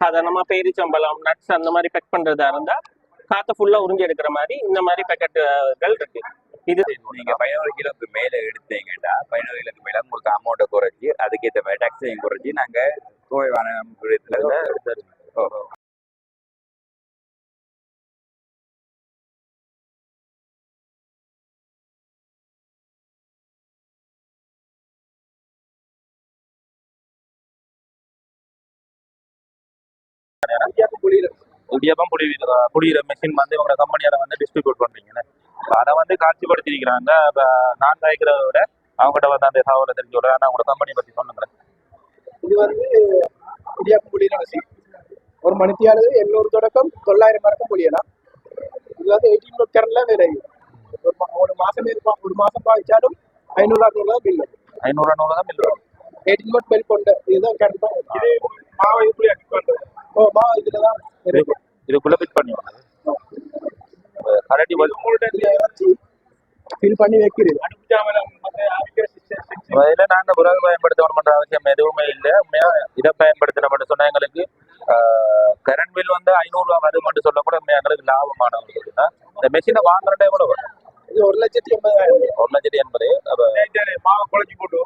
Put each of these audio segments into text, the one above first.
சாதாரணமா பேரிச்சம்பழம் நட்ஸ் அந்த மாதிரி பேக் பண்றதா இருந்தா காத்த ஃபுல்லா உறிஞ்சி எடுக்கிற மாதிரி இந்த மாதிரி பேக்கெட்டுகள் இருக்கு. இது நீங்க பதினோரு கிலோக்கு மேல எடுத்தீங்கன்னா பதினோரு கிலோக்கு மேல உங்களுக்கு அமௌண்ட்டை குறைச்சி அதுக்கேற்ற மாதிரி டாக்ஸையும் குறைச்சி நாங்க குறைவான விதத்துல ஓ. இடியாப்பம் புளி புளியிற மெஷின் வந்து இவங்க கம்பெனியால வந்து டிஸ்ட்ரிபியூட் பண்றீங்க. அதை வந்து காட்சிப்படுத்திருக்கிறாங்க நான் காய்க்கிறத விட அவங்ககிட்ட வந்து அந்த தகவலை தெரிஞ்சு விட நான் உங்களோட கம்பெனி பத்தி சொன்னுங்கிறேன் இது வந்து இடியாப்பம் புளியிற மிஷின் ஒரு மணித்தியானது எண்ணூறு தொடக்கம் தொள்ளாயிரம் வரைக்கும் புளியலாம். இது வந்து எயிட்டீன் கரண்ட்ல வேலை ஒரு ஒரு மாசம் இருப்பா ஒரு மாசம் பாய்ச்சாலும் ஐநூறு அறுநூறு தான் பில் ஐநூறு நூறு தான் மில்லுவோம் எயிட்டீன் ஃபுட் பெல் கொண்ட இதுதான் தான் இது மாவு எப்படி பண்றது ஓ தான் இதுக்குள்ள பிட் பண்ணி கரடி ஃபில் பண்ணி வைக்கிறது இதுல நாங்க விறகு பயன்படுத்தணும்ன்ற அவசியம் எதுவுமே இல்லை. உண்மையா இதை பயன்படுத்தணும் சொன்னா எங்களுக்கு கரண்ட் பில் வந்து ஐநூறு ரூபா வருமானு சொல்ல கூட எங்களுக்கு லாபமான இருக்குன்னா இந்த மெஷினை வாங்குறதே எவ்வளவு வரும்? இது ஒரு லட்சத்தி எண்பதாயிரம். ஒரு லட்சத்தி எண்பது மாவு குழச்சி போட்டு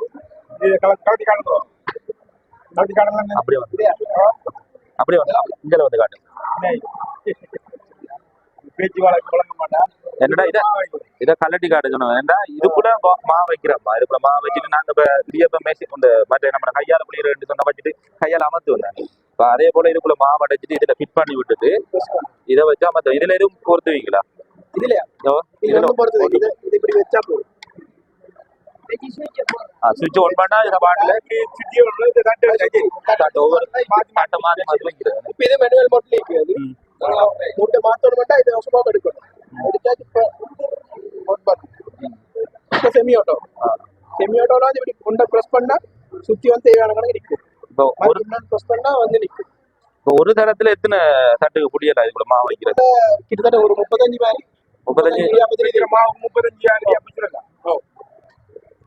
கலட்டி காணுறோம் கலட்டி காணலாம் அப்படியே அப்படியே வந்து இங்கே வந்து காட்டு என்னடா இதை? இதை கலட்டி காட்ட சொன்னோம் ஏன்டா இது கூட மா- மா வைக்கிறோம்மா. இது மா வச்சுட்டு இடியப்ப மேசி இந்த மற்ற நம்ம கையால புளிய ரெண்டு சொன்ன வச்சுட்டு கையால அமர்த்து வந்தேன் இப்ப அதே போல இதுக்குள்ள மாவு அடைச்சிட்டு இதுல ஃபிட் பண்ணி விட்டுட்டு இதை வச்சா இதுல எதுவும் பொறுத்துவீங்களா இதுல இது இது இப்படி வச்சா போதும். சுவிட்ச் ஆன் பண்ணா இந்த பாட்டில ஒவ்வொரு மாட்ட மாறி மாறி வைக்கிறது இப்ப இது மேனுவல் மோட்ல இருக்குது. மூட்டை மாத்தணும் மட்டும் இது அவசரமா எடுக்கணும் எடுத்தாச்சு இப்ப on பண்ணு. இப்ப செமி ஆட்டோ செமி ஆட்டோல வந்து இப்படி கொண்ட ப்ரெஸ் பண்ணா சுத்தி வந்து தேவையான கணக்கு நிற்கும் இப்போ ஒரு ப்ரெஸ் பண்ணா வந்து நிற்கும் இப்போ ஒரு தரத்துல எத்தனை தட்டுக்கு புளியல இதுக்குள்ள மாவு வைக்கிறது கிட்டத்தட்ட ஒரு முப்பத்தஞ்சு மாதிரி முப்பத்தஞ்சு முப்பத்தஞ்சு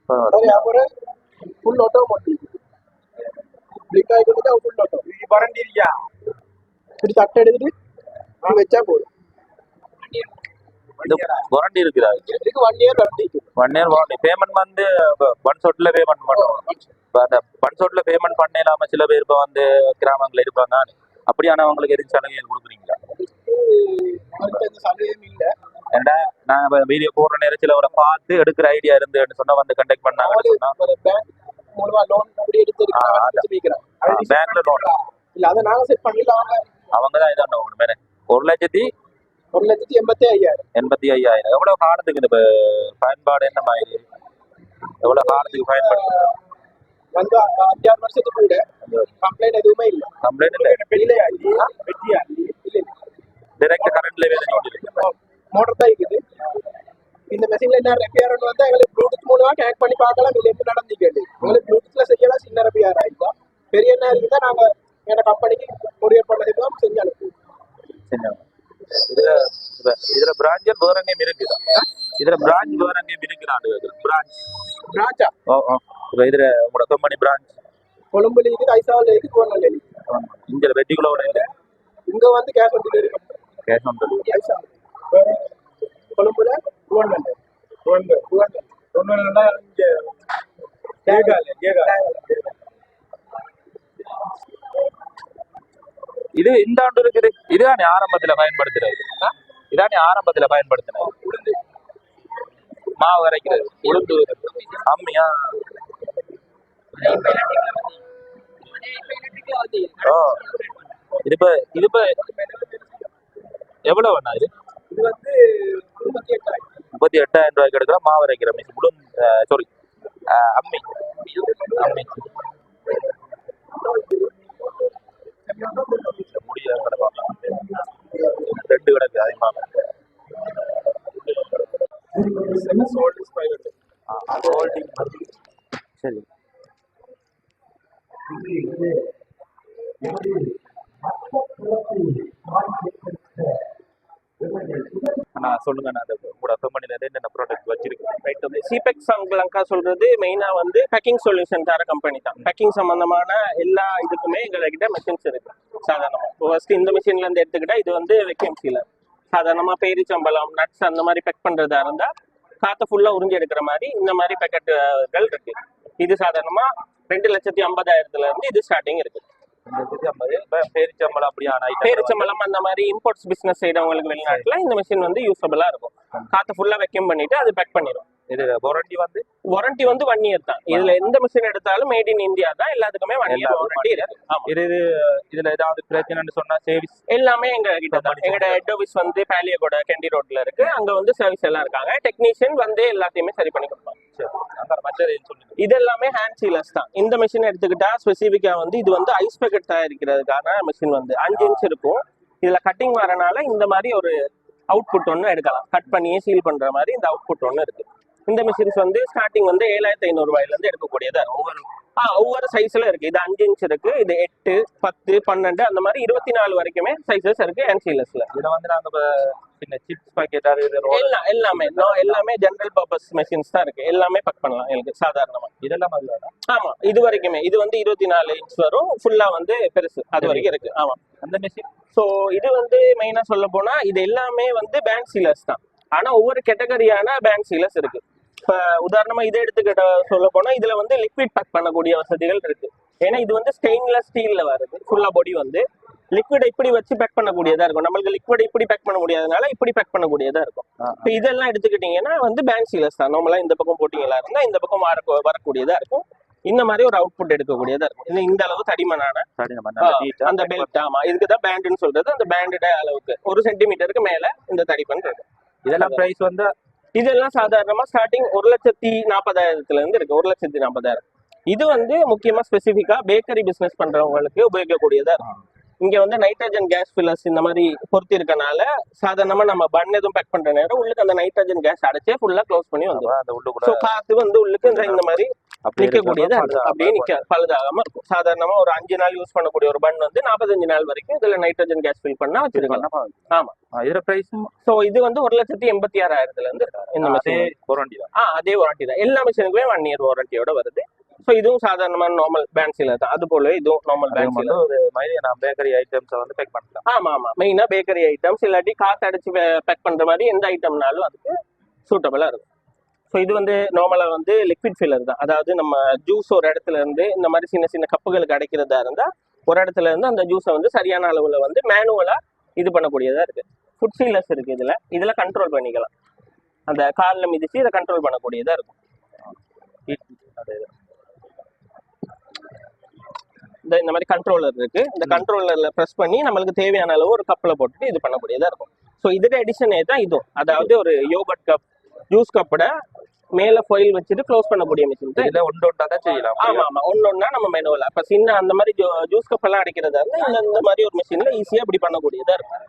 ஆகி கொடுத்தா ஃபுல் ஆட்டோ பரண்டிரியா இப்படி தட்டை எடுத்துட்டு இப்படி வச்சா போதும். இந்த வாரண்டி இருக்குதா? இதுக்கு இயர் வண்டி ஒன் இயர் வாரண்டி பேமெண்ட் வந்து ஒன் ஷாட்ல பேமெண்ட் பண்ணுவோம். ஒன் ஷாட்ல பேமெண்ட் பண்ண இல்லாம சில பேர் இப்போ வந்து கிராமங்கள்ல இருப்பாங்க. அப்படியானவங்களுக்கு எதுவும் சலுகை கொடுக்குறீங்களா? சலுகையும் இல்லை. ஏன்டா நான் வீடியோ போடுற நேரத்தில் அவரை பார்த்து எடுக்கிற ஐடியா இருந்து சொன்னா வந்து கண்டக்ட். வைக்கிறாங்க பேங்க்ல லோன் இல்ல அதை நாங்க செட் பண்ணல அவங்க அவங்க தான் இதான ஒன்று ஒரு லட்சத்தி ஒரு லட்சத்தி எண்பத்தி ஐயாயிரம். எண்பத்தி ஐயாயிரம். எவ்வளவு காலத்துக்கு இந்த பயன்பாடு என்ன மாதிரி? எவ்வளவு காலத்துக்கு பயன்படுத்து வந்து அஞ்சாறு வருஷத்துக்கு கூட கம்ப்ளைண்ட் எதுவுமே இல்ல. கம்ப்ளைண்ட் இல்லை. இல்லையா இல்லையா வெட்டியா இல்ல டைரக்ட் கரண்ட்ல வேலை ஓட்டிருக்கு மோட்டர் தான் இருக்குது இந்த மெஷின்ல என்ன ரெப்பேர் வந்து எங்களுக்கு ப்ளூடூத் மூலமா கனெக்ட் பண்ணி பார்க்கலாம். இது என்ன நடந்துக்கிறது உங்களுக்கு ப்ளூடூத்ல செய்யலாம். சின்ன ரெப்பேர் ஆயிட்டா பெரிய என்ன இருக்குதா நாங்க எங்க கம்பெனிக்கு கொரியர் பண்ணதுக்கு செஞ்சு அனுப்புவோம். இதுல இதுல- பிராஞ்சல் வேற எங்கேயும் இருக்குதா. இதுல பிரான்ச் வேற எங்கேயும் இருக்குதான்னு பிரான்ச் பிரான்ச்சா ஓ ஓ. இதுல உங்களோட கம்பெனி பிரான்ச் கொழும்புல இருக்குது ஐசாவில் இருக்குது கோவநல்லி இருக்குது. இங்க வெட்டிக்குள்ள இங்க வந்து cash on delivery cash on delivery. ஐசா இந்த ஆண்டு இருக்குது. இதுதான் ஆரம்பத்துல பயன்படுத்துறது இதான் ஆரம்பத்துல பயன்படுத்தினது. உளுந்து. மாவு அரைக்கிறது. உளுந்து அம்மியா இது இப்ப இது இப்ப எவ்வளவு வேணா இது? இது வந்து முப்பத்தி எட்டாயிரம். முப்பத்தி எட்டாயிரம் ரூபாய்க்கு எடுக்கிற மாவு அரைக்கிற மிஷின் உளுந்து சாரி அம்மி. அம்மி. முடிய கிடப்பாங்க ரெண்டு கிடக்கு அதிகமாக சரி. சரி. அண்ணா சொல்லுங்க நான் அந்த உங்களோட கம்பெனில என்னென்ன ப்ராடக்ட் வச்சிருக்கேன். ரைட் ஓகே சிபெக் சங்கலங்கா சொல்றது மெயினா வந்து பேக்கிங் சொல்யூஷன் தர கம்பெனி தான். பேக்கிங் சம்பந்தமான எல்லா இதுக்குமே எங்ககிட்ட மிஷின்ஸ் இருக்கு. சாதாரணமா. ஃபர்ஸ்ட் இந்த மிஷின்ல இருந்து எடுத்துக்கிட்டா இது வந்து வெக்யூம் சீலர் சாதாரணமா பேரிச்சம்பழம் நட்ஸ் அந்த மாதிரி பேக் பண்றதா இருந்தா காத்த ஃபுல்லா உறிஞ்சி எடுக்கிற மாதிரி இந்த மாதிரி பேக்கெட்டுகள் இருக்கு. இது சாதாரணமா ரெண்டு லட்சத்தி ஐம்பதாயிரத்துல இருந்து இது ஸ்டார்டிங் இருக்கு. பேரிச்சம்பழம் அப்படியான ஐட்டம் பேரிச்சம்பழம் அந்த மாதிரி இம்போர்ட்ஸ் பிசினஸ் செய்யறவங்களுக்கு வெளிநாட்டுல இந்த மிஷின் வந்து யூஸபிளா இருக்கும். காத்த ஃபுல்லா வெக்யூம் பண்ணிட்டு அது பேக் பண்ணிடும் இது வாரண்டி வந்து? வாரண்டி வந்து ஒன் இயர் தான். இதுல எந்த மிஷின் எடுத்தாலும் மேட் இன் இந்தியா தான். எல்லாத்துக்குமே ஒன் இயர் வாரண்டி இது இது இதுல ஏதாவது பிரச்சனைன்னு சொன்னா சேவிஸ் எல்லாமே எங்க கிட்ட தான். எங்களோட ஹெட் ஆஃபீஸ் வந்து பேலியகோட கெண்டி ரோட்ல இருக்கு. அங்க வந்து சர்வீஸ் எல்லாம் இருக்காங்க. டெக்னீஷியன் வந்து எல்லாத்தையுமே சரி பண்ணி கொடுப்பாங்க. இதெல்லாமே ஹேண்ட் சீலர்ஸ் தான். இந்த மிஷின் எடுத்துக்கிட்டா ஸ்பெசிஃபிக்கா வந்து இது வந்து ஐஸ் பேக்கெட் தயாரிக்கிறதுக்கான மிஷின் வந்து அஞ்சு இன்ச் இருக்கும். இதுல கட்டிங் வரனால இந்த மாதிரி ஒரு அவுட்புட் ஒன்று எடுக்கலாம். கட் பண்ணியே சீல் பண்ற மாதிரி இந்த அவுட்புட் ஒன்று இருக்கு. இந்த மிஷின்ஸ் வந்து ஸ்டார்டிங் வந்து ஏழாயிரத்தி ஐநூறு ரூபாயில இருந்து எடுக்கக்கூடியதா இருக்கும். ஒவ்வொரு ஆ ஒவ்வொரு சைஸ்ல இருக்கு. இது அஞ்சு இன்ச் இருக்கு இது எட்டு பத்து பன்னெண்டு அந்த மாதிரி இருபத்தி நாலு வரைக்குமே சைசஸ் இருக்கு ஹேண்ட் சீலர்ஸ்ல இதை வந்து நாங்க சின்ன சிப்ஸ் பாக்கெட் அது இது எல்லாம். எல்லாமே எல்லாமே ஜெனரல் பர்பஸ் மெஷின்ஸ் தான் இருக்கு. எல்லாமே பக் பண்ணலாம் எனக்கு சாதாரணமா. இதெல்லாம் அதுதான் ஆமா இது வரைக்குமே. இது வந்து இருபத்தி நாலு இன்ச் வரும். ஃபுல்லா வந்து பெருசு. அது வரைக்கும் இருக்கு. ஆமா. அந்த மிஷின் ஸோ இது வந்து மெயினா சொல்ல போனா இது எல்லாமே வந்து பேங்க் சீலர்ஸ் தான். ஆனா ஒவ்வொரு கேட்டகரியான பேங்க் சீலர்ஸ் இருக்கு. இப்ப உதாரணமா இதை எடுத்துக்கிட்ட சொல்ல போனா இதுல வந்து லிக்விட் பேக் பண்ணக்கூடிய வசதிகள் இருக்கு. ஏன்னா இது வந்து ஸ்டெயின்லெஸ் ஸ்டீல்ல வருது. ஃபுல்லா பாடி வந்து. லிக்விட் இப்படி வச்சு பேக் பண்ணக்கூடியதா இருக்கும். நம்மளுக்கு லிக்விட் இப்படி பேக் பண்ண முடியாதனால இப்படி பேக் பண்ணக்கூடியதா இருக்கும். இப்போ இதெல்லாம் எடுத்துக்கிட்டீங்கன்னா வந்து பேங்க் சீலர்ஸ் தான். நார்மலா இந்த பக்கம் போட்டிங்களா இருந்தா இந்த பக்கம் வர வரக்கூடியதா இருக்கும். இந்த மாதிரி ஒரு அவுட்புட் எடுக்கக்கூடியதா இருக்கும். இந்த அளவு தடிமனான அந்த பெல்ட் ஆமா இதுக்கு தான் பேண்ட்னு சொல்றது. அந்த பேண்டோட அளவுக்கு. ஒரு சென்டிமீட்டருக்கு மேல இந்த தடி பண்றது இதெல்லாம் பிரைஸ் வந்து இதெல்லாம் சாதாரணமா ஸ்டார்டிங் ஒரு லட்சத்தி நாற்பதாயிரத்துல இருந்து இருக்கு. ஒரு லட்சத்தி நாற்பதாயிரம் இது வந்து முக்கியமா ஸ்பெசிஃபிக்கா பேக்கரி பிசினஸ் பண்றவங்களுக்கு உபயோகிக்கக்கூடியதா இருக்கும். இங்க வந்து நைட்ரஜன் கேஸ் ஃபில்லர்ஸ் இந்த மாதிரி பொருத்தி இருக்கனால சாதாரணமா நம்ம பன் எதுவும் பேக் பண்ற நேரம் உள்ளுக்கு அந்த நைட்ரஜன் கேஸ் அடைச்சே ஃபுல்லா க்ளோஸ் பண்ணி வந்துடும் உள்ளுக்குள்ள ஸோ காத்து வந்து உள்ளுக்கு இந்த மாதிரி இருக்கும் அப்படியே நிக்க பழுதாகாம இருக்கும். சாதாரணமா ஒரு அஞ்சு நாள் யூஸ் பண்ணக்கூடிய ஒரு பன் வந்து நாற்பத்தஞ்சு நாள் வரைக்கும் இதுல நைட்ரஜன் கேஸ் ஃபில் பண்ணா வச்சிருக்கலாம். ஆமா. ஆ, இதுல பிரைஸும் சோ இது வந்து ஒரு லட்சத்தி எண்பத்தி ஆறாயிரத்துல இருந்து இந்த மிஷின் வாரண்டி தான். ஆ அதே வாரண்டி தான். எல்லா மிஷினுக்குமே ஒன் இயர் வாரண்டியோட வருது. ஸோ இதுவும் சாதாரணமான நார்மல் பேண்ட் சீலர் தான். அது போல இதுவும் நார்மல் வந்து ஒரு மாதிரி நான் பேக்கரி ஐட்டம்ஸை வந்து பேக் பண்ணலாம். ஆமா ஆமா. மெயினா பேக்கரி ஐட்டம்ஸ் இல்லாட்டி காத்து அடைச்சு பேக் பண்ற மாதிரி எந்த ஐட்டம்னாலும் அதுக்கு சூட்டபிளா இருக்கும். ஸோ இது வந்து நார்மலா வந்து லிக்விட் ஃபில்லர் தான். அதாவது நம்ம ஜூஸ் ஒரு இடத்துல இருந்து இந்த மாதிரி சின்ன சின்ன கப்புகளுக்கு அடைக்கிறதா இருந்தா ஒரு இடத்துல இருந்து அந்த ஜூஸை வந்து சரியான அளவுல வந்து மேனுவலா இது பண்ணக்கூடியதா இருக்கு. ஃபுட் சீலர்ஸ் இருக்கு இதுல. இதுல கண்ட்ரோல் பண்ணிக்கலாம். அந்த காலில் மிதிச்சு இதை கண்ட்ரோல் பண்ணக்கூடியதா இருக்கும். இந்த இந்த மாதிரி கண்ட்ரோலர் இருக்கு. இந்த கண்ட்ரோலர்ல ப்ரெஸ் பண்ணி நம்மளுக்கு தேவையான அளவு ஒரு கப்ல போட்டுட்டு இது பண்ணக்கூடியதா இருக்கும். ஸோ இதோட எடிஷனே தான் இதுவும். அதாவது ஒரு யோகட் கப் ஜூஸ் கப்போட மேல ஃபோயில் வச்சுட்டு க்ளோஸ் பண்ணக்கூடிய மிஷின் தான் இதுல ஒன்று ஒன்றா தான் செய்யலாம். ஆமா ஆமா. ஒண்ணு ஒண்ணா நம்ம மேனுவல் அப்ப சின்ன அந்த மாதிரி ஜூஸ் கப் எல்லாம் அடிக்கிறதா இருந்தா இந்த மாதிரி ஒரு மிஷின்ல ஈஸியா இப்படி பண்ணக்கூடியதா இருக்கும்.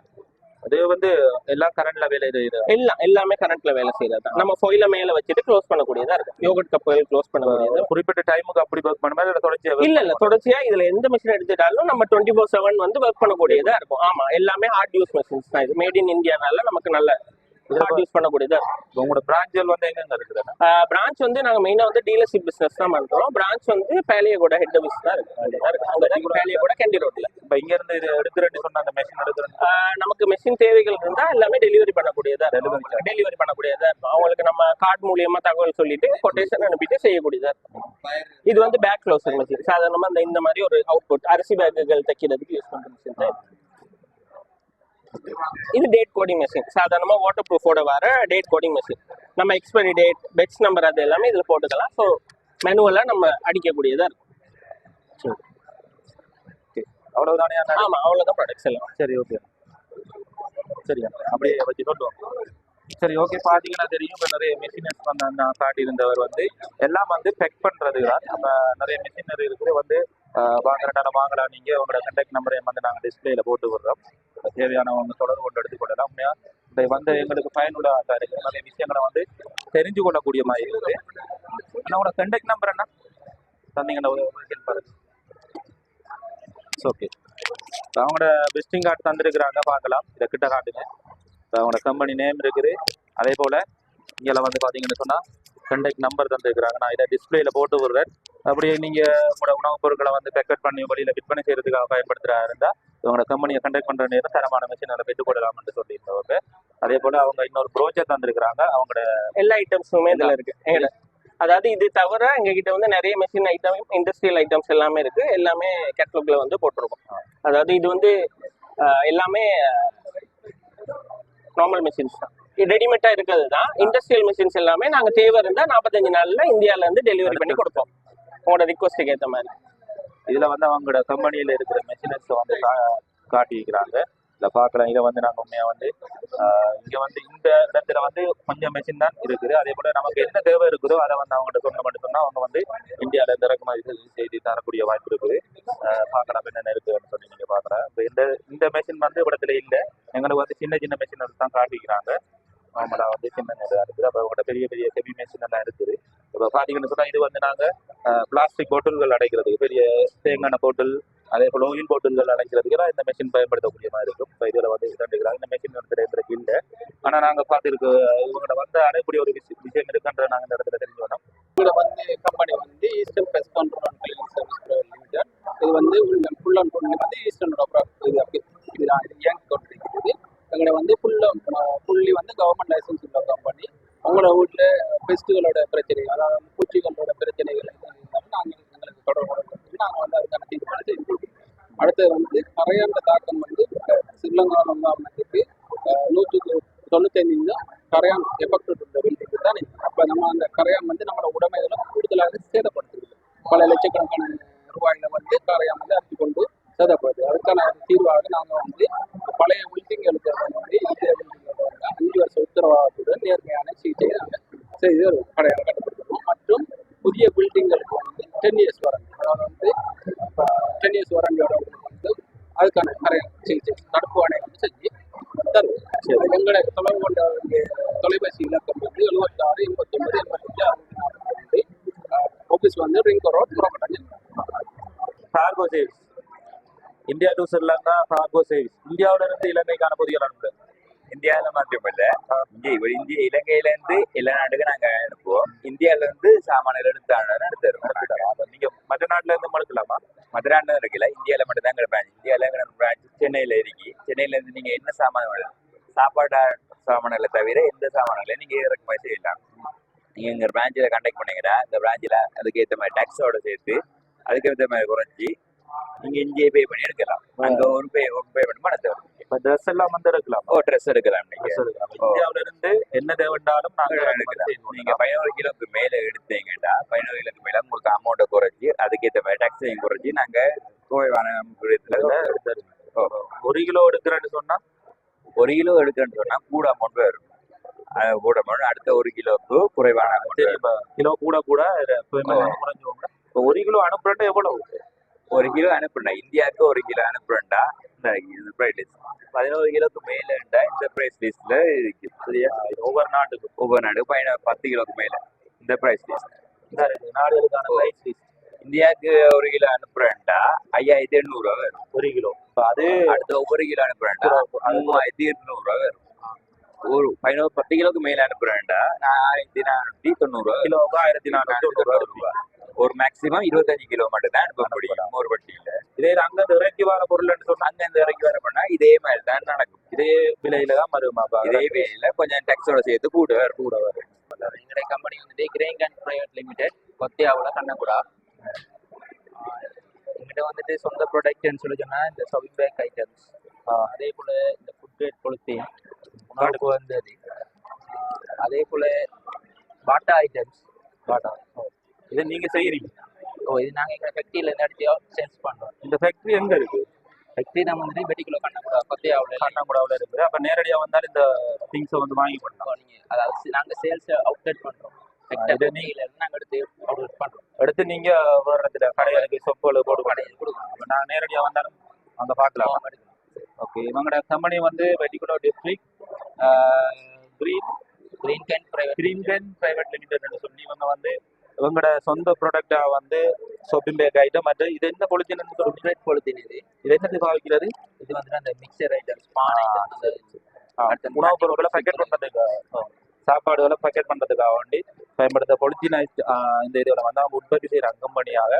அது வந்து எல்லாம் கரண்ட்ல வேலை இது எல்லாம் எல்லாமே கரண்ட்ல வேலை செய்யறதா நம்ம ஃபோயில மேல வச்சுட்டு க்ளோஸ் பண்ணக்கூடியதா இருக்கும். யோகட் கப்புகள் க்ளோஸ் பண்ணக்கூடியதா குறிப்பிட்ட டைமுக்கு அப்படி ஒர்க் பண்ணுமா இல்ல தொடர்ச்சி இல்ல இல்ல. தொடர்ச்சியா இதுல எந்த மிஷின் எடுத்துட்டாலும் நம்ம டுவெண்ட்டி ஃபோர் செவன் வந்து ஒர்க் பண்ணக்கூடியதா இருக்கும். ஆமா எல்லாமே ஹார்ட் யூஸ் மிஷின்ஸ் தான். இது மேட் இன் இந்தியானால நமக்கு நல்ல ஹார்ட் யூஸ் பண்ணக்கூடியதா உங்களோட பிரான்ச்கள் வந்து எங்க இருக்குது பிரான்ச் வந்து நாங்க மெயினா வந்து டீலர்ஷிப் பிசினஸ் தான் பண்றோம். பிரான்ச் வந்து பேலியகோட ஹெட் ஆஃபீஸ் தான் இருக்கு. இருக்கு. பேலியகோட கேண்டி ரோட்ல இப்ப இங்க இருந்து இது எடுக்கிறேன்னு சொன்ன அந்த மெஷின் எடுக்கிறேன் நமக்கு மெஷின் தேவைகள் இருந்தா எல்லாமே டெலிவரி பண்ணக்கூடியதா இருக்கும். டெலிவரி பண்ணக்கூடியதா இருக்கும். அவங்களுக்கு நம்ம கார்டு மூலியமா தகவல் சொல்லிட்டு கொட்டேஷன் அனுப்பிட்டு செய்யக்கூடியதா இருக்கும். இது வந்து பேக் க்ளோசர் மிஷின் சாதாரணமா இந்த இந்த மாதிரி ஒரு அவுட்புட் அரிசி பேக்குகள் தைக்கிறதுக்கு யூஸ் பண்ற மிஷின் தான் இது. டேட் கோடிங் மெஷின் சாதாரணமா வாட்டர் ப்ரூஃபோட வர டேட் கோடிங் மெஷின் நம்ம எக்ஸ்பைரி டேட் பெட்ஸ் நம்பர் அது எல்லாமே இதுல போட்டுக்கலாம். ஸோ மேனுவலா நம்ம அடிக்கக்கூடியதா இருக்கும். அவ்வளவுதானே அண்ணா? ஆமா அவ்வளவுதான் ப்ராடக்ட்ஸ் எல்லாம். சரி ஓகே சரி. அப்படியே வச்சு சொல்லுவோம் சரி ஓகே பாத்தீங்கன்னா தெரியும் இப்ப நிறைய மிஷினர்ஸ் வந்து காட்டியிருந்தவர் வந்து எல்லாம் வந்து பெக் பண்றது தான் நம்ம நிறைய மிஷினர் இருக்குது வந்து ஆஹ், வாங்குறனால வாங்கலாம். நீங்க உங்களோட கண்டக்ட் நம்பரையும் வந்து நாங்க டிஸ்பிளேல போட்டு விடுறோம். தேவையானவங்க தொடர்பு கொண்டு எடுத்துக்கொள்ளலாம் உண்மையா? இந்த வந்து எங்களுக்கு பயனுள்ளதாக இருக்குது நிறைய விஷயங்களை வந்து தெரிஞ்சு கொள்ளக்கூடிய மாதிரி இருக்குது. அண்ணா உங்களோட கண்டக்ட் நம்பர் என்ன தந்தீங்கன்னா ஒரு ஹெல்ப் பண்ணுங்க ஓகே அவங்களோட விசிட்டிங் கார்டு தந்திருக்கிறாங்க பார்க்கலாம். இதை கிட்ட காட்டுங்க. அவங்களோட கம்பெனி நேம் இருக்குது. அதே போல இதில் வந்து பார்த்தீங்கன்னு சொன்னால் கண்டக்ட் நம்பர் தந்துருக்குறாங்க. நான் இதை டிஸ்பிளேல போட்டு விடுறேன். அப்படியே நீங்கள் உங்களோட உணவுப் பொருட்களை வந்து பேக்கெட் பண்ணி வழியில் விற்பனை செய்யறதுக்காக பயன்படுத்துகிறா இருந்தால் உங்களோட கம்பெனியை கண்டக்ட் பண்ணுற நேரம் தரமான மிஷின் அதில் பெற்றுக் கொள்ளலாம்னு சொல்லியிருந்தவங்க அதே போல் அவங்க இன்னொரு ப்ரோச்சர் தந்திருக்கிறாங்க. அவங்களோட எல்லா ஐட்டம்ஸுமே இதில் இருக்கு. அதாவது இது தவிர எங்ககிட்ட வந்து நிறைய மிஷின் ஐட்டம் இண்டஸ்ட்ரியல் ஐட்டம்ஸ் எல்லாமே இருக்கு. எல்லாமே கேட்லாக்ல வந்து போட்டிருக்கோம். அதாவது இது வந்து எல்லாமே நார்மல் மிஷின்ஸ் தான். ரெடிமேட்டா இருக்கிறது தான் இண்டஸ்ட்ரியல் மிஷின்ஸ் எல்லாமே நாங்க தேவை இருந்தா நாற்பத்தஞ்சு நாள்ல இந்தியால இருந்து டெலிவரி பண்ணி கொடுப்போம். உங்களோட ரிக்வஸ்ட்டுக்கு ஏத்த மாதிரி. இதுல வந்து அவங்களோட கம்பெனியில இருக்கிற மெஷினர்ஸ் வந்து காட்டியிருக்கிறாங்க. இதில் பார்க்கலாம். இதை வந்து நாங்கள் உண்மையாக வந்து இங்க வந்து இந்த இடத்துல வந்து கொஞ்சம் மெஷின் தான் இருக்குது. அதே போல நமக்கு என்ன தேவை இருக்குதோ அதை வந்து அவங்கள்ட்ட சொன்ன மட்டும் சொன்னா அவங்க வந்து இந்தியாவில் இருந்து இறக்குமதி செய்து- செய்து தரக்கூடிய வாய்ப்பு இருக்குது. பார்க்கலாம் என்னென்ன இருக்குன்னு சொல்லி நீங்க பார்க்கலாம். இப்போ இந்த இந்த மெஷின் வந்து இடத்துல இல்லை. எங்களுக்கு வந்து சின்ன சின்ன மெஷின் தான் காட்டிக்கிறாங்க நார்மலா வந்து சின்ன இதாக இருக்குது. அப்போ உங்களோட பெரிய பெரிய செமி மெஷின் எல்லாம் இருக்குது. இப்போ பார்த்தீங்கன்னு சொன்னால் இது வந்து நாங்க பிளாஸ்டிக் பாட்டில்கள் அடைக்கிறதுக்கு பெரிய தேங்கான பாட்டில் அதே போல ஓயில் பாட்டில்கள் அடைக்கிறதுக்கு இந்த மெஷின் பயன்படுத்தக்கூடிய மாதிரி இருக்கும். இப்போ இதில் வந்து இரண்டுக்கிறாங்க இந்த மெஷின் வந்து எங்களுக்கு இல்லை. ஆனால் நாங்கள் பார்த்துருக்க இவங்கள வந்து அடையக்கூடிய ஒரு விஷயம் விஷயம் இருக்குன்ற நாங்கள் இந்த இடத்துல தெரிஞ்சு வரோம் வந்து கம்பெனி வந்து Eastern pest control and cleaning service limited இது வந்து ஃபுல் அண்ட் ஃபுல் வந்து ஈஸ்டர்னோட இது அப்படி இது இயங்கி அங்கே எங்களை வந்து ஃபுல்லாக ஃபுல்லி வந்து கவர்மெண்ட் லைசன்ஸ் உள்ள கம்பெனி அவங்களோட வீட்டில் பெஸ்ட்டுகளோட பிரச்சனை அதாவது பூச்சிகளோட பிரச்சனைகள் இருந்தாலும் நாங்கள் எங்களுக்கு தொடர்பு கொண்டு நாங்கள் வந்து அதுக்கான தீர்மானத்தை செய்து கொடுப்போம் அடுத்தது வந்து கரையாண்ட தாக்கம் வந்து சிறிலங்கா வங்காளத்துக்கு நூற்றுக்கு தொண்ணூத்தைந்து தான் கரையான் எஃபெக்ட் உள்ள வீட்டுக்கு தான் அப்போ நம்ம அந்த கரையான் வந்து நம்மளோட உடைமைகளை கூடுதலாக சேதப்படுத்துகிறது பல லட்சக்கணக்கான ரூபாயில வந்து கரையான் வந்து அரிசி கொண்டு சேதப்படுது. அதுக்கான தீர்வாக நாங்கள் வந்து பழைய இந்த building-களோட அஞ்சு வருஷ உத்தரவாதத்துடன் நேர்மையான சிகிச்சையை நாங்கள் செய்து கடையாக கட்டுப்படுத்துவோம் மற்றும் புதிய பில்டிங்களுக்கு வந்து டென் இயர்ஸ் வாரண்டி அதாவது வந்து டென் இயர்ஸ் வாரண்டியோட வந்து அதுக்கான கரையான் சிகிச்சை தடுப்பு அணை வந்து செஞ்சு தருவோம் எங்களை தொடர்பு கொண்ட தொலைபேசி இலக்கம் வந்து எழுபத்தாறு எண்பத்தொன்பது எண்பத்தஞ்சு அறுபத்தி நாற்பத்தி ஆஃபீஸ் வந்து ரிங் ரோட் புறப்பட்டாங்க இந்தியா டு ஸ்ரீலங்கா கார்கோ சேவ்ஸ் இந்தியாவுல இருந்து இலங்கைக்கான பொதிகள் அனுப்புது இந்தியாவில மாத்திரம் இல்ல இங்க இந்திய இலங்கையில இருந்து எல்லா நாட்டுக்கும் நாங்க அனுப்புவோம். இந்தியால இருந்து சாமான்கள் எடுத்து எடுத்து தருவோம். அப்ப நீங்க மற்ற நாட்டுல இருந்து மறுக்கலாமா மதுரை இருக்குல்ல இந்தியால மட்டும் தான் பிரான்ச் இந்தியால பிரான்ச் சென்னையில இருக்கு. சென்னையில இருந்து நீங்க என்ன சாமான் வேணும் சாப்பாடு சாமான்களை தவிர எந்த சாமான்களையும் நீங்க இறக்குமதி செய்யலாம். நீங்க எங்க பிரான்ச்சில் கான்டாக்ட் பண்ணீங்கன்னா இந்த பிரான்ச்சில் அதுக்கேற்ற மாதிரி டேக்ஸோட சேர்த்து அதுக்கேற்ற மாதிரி குறைஞ்சி நீங்க இங்கேயே பே பண்ணி எடுக்கலாம். அங்க ஒரு பே ஒரு பே பண்ணி மனத்தை இப்ப ட்ரெஸ் எல்லாம் வந்து எடுக்கலாம். ஓ ட்ரெஸ் எடுக்கலாம் நீங்க. இந்தியாவுல இருந்து என்ன தேவைண்டாலும் நாங்க எடுக்கலாம். நீங்க பதினோரு கிலோக்கு மேல எடுத்தீங்கன்னா பதினோரு கிலோக்கு மேல உங்களுக்கு அமௌண்ட்டை குறைச்சி அதுக்கேற்ற மாதிரி டேக்ஸையும் குறைச்சி நாங்க ஒரு கிலோ எடுக்கிறேன்னு சொன்னா? ஒரு கிலோ எடுக்கிறேன்னு சொன்னா கூட அமௌண்ட் வரும் அது கூட அமௌண்ட் அடுத்த ஒரு கிலோக்கு குறைவான அமௌண்ட் சரி இப்ப கிலோ கூட கூட எப்பவுமே ஓ. வந்து குறைஞ்சிரும் இப்ப ஒரு கிலோ அனுப்புறேன் எவ்வளவு ஒரு கிலோ ஒரு கிலோ அனுப்புறேன்டா. இந்த லிஸ்ட் பதினோரு கிலோக்கு மேல இருந்தா இந்த ப்ரைஸ் லிஸ்ட்ல இருக்கு சரியா ஒவ்வொரு நாட்டுக்கும். ஒவ்வொரு நாடு பதின பத்து கிலோக்கு மேல இந்த ப்ரைஸ் லிஸ்ட் இந்த நாடுகளுக்கான ஓ. பிரைஸ் லிஸ்ட் இந்தியாவுக்கு ஒரு கிலோ அனுப்புறேன்டா. ஐயாயிரத்தி எண்ணூறு ரூபா வரும். ஒரு கிலோ அது அடுத்த ஒவ்வொரு கிலோ அனுப்புறேன்டா. மூவாயிரத்தி எட்நூறு ரூபா வரும். ஒரு பதினோரு பத்து கிலோக்கு மேல அனுப்புறேன்டா. நான் ஆயிரத்தி நானூத்தி தொண்ணூறு ரூபா வரும். கிலோவுக்கு ஆயிரத்தி நானூத்தி தொண்ணூறு ரூபா ரூபா ஒரு மேக்ஸிமம் இருபத்தஞ்சு கிலோ மட்டும் தான் அனுப்ப முடியும். ஒரு வட்டியில. இதே அங்க இறக்கி வர பொருள்னு சொன்னா அங்க இந்த இறக்கி வர பண்ணா இதே மாதிரி தான் நடக்கும். இதே விலையில தான் வருமா அப்ப இதே வேலையில கொஞ்சம் டேக்ஸோட சேர்த்து கூட வரும் கூட வரும். எங்களுடைய கம்பெனி வந்துட்டு கிரேங் அண்ட் பிரைவேட் லிமிடெட் கொத்தியாவில் கண்ணகுடா எங்கிட்ட வந்துட்டு சொந்த ப்ரொடக்ட்னு சொல்லி சொன்னா இந்த சவி பேக் ஐட்டம்ஸ் அதே போல இந்த ஃபுட் கிரேட் கொளுத்தீன் உணவுக்கு வந்தது. அதே போல பாட்டா ஐட்டம்ஸ் பாட்டா இதை நீங்க செய்யறீங்க ஓ இது நாங்கள் எங்கள் ஃபேக்ட்ரியில இருந்து எடுத்து சேல்ஸ் பண்ணுறோம் இந்த ஃபேக்டரி எங்க இருக்கு? ஃபேக்ட்ரி நம்ம வந்துட்டு வெட்டிக்குள்ள கண்ணகுடா கொத்தியாவில் கண்ணாங்குடாவில் இருக்குது. அப்ப நேரடியா வந்தாலும் இந்த திங்ஸை வந்து வாங்கி பண்ணலாம் நீங்கள் அதாவது நாங்கள் சேல்ஸ் அவுட்லெட் பண்ணுறோம் நாங்கள் எடுத்து அவுட்லெட் பண்ணுறோம் எடுத்து நீங்க வர்றதுல கடைகளுக்கு சொப்புகள் போட்டு கடையில் கொடுக்குறோம். அப்ப நான் நேரடியா வந்தாலும் அங்க பார்க்கலாம். ஓகே இவங்களோட கம்பெனி வந்து வெட்டிக்குடோ district green green can private green can private லிமிடெட்னு சொல்லி இவங்க வந்து இவங்களோட சொந்த ப்ராடக்டா வந்து ஷாப்பிங் பேக் ஐட்டம் மற்றும் இது என்ன பொலித்தீன் ஃபுட் கிரேட் பொழுத்தின் இது. இது என்னது பாவிக்கிறது இது வந்துட்டு அந்த மிக்சர் ஐட்டம்ஸ் பான் உணவுப் பொருட்களை பேக்கெட் பண்றதுக்கு. சாப்பாடுகளை பேக்கெட் பண்றதுக்காக வேண்டி பயன்படுத்த பொலித்தீனைஸ் இந்த இதுல வந்து அவங்க உற்பத்தி செய்யற கம்பெனியாக